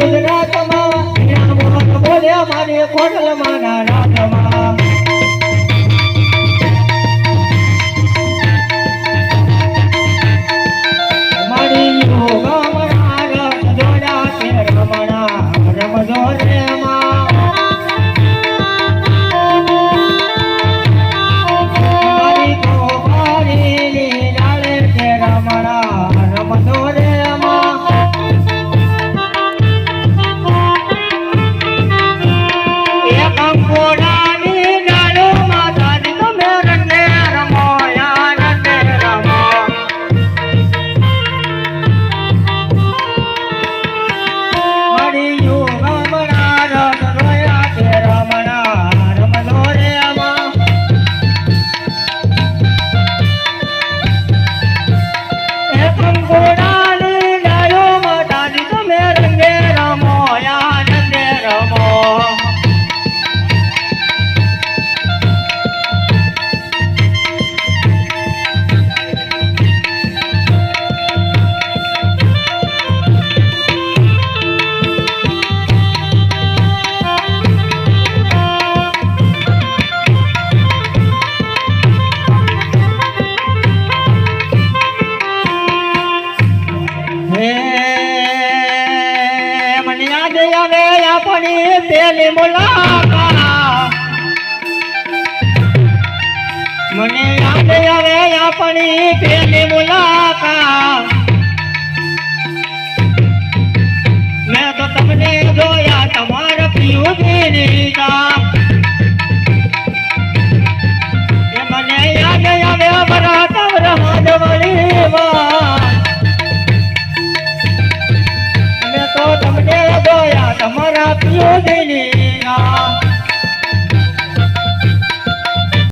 ગુજરાતમાં બોલ્યા મારી ખોડલ મારા રાતમાં போடா આપણી પેલી મુલાકાત. મને યાદ આવે આપણી પેલી મુલાકાત. મેં તો તમને જોયા તમારા પિયુની એ મને યાદ આવે બરાબર હાડવળીમાં તમારા પિયોની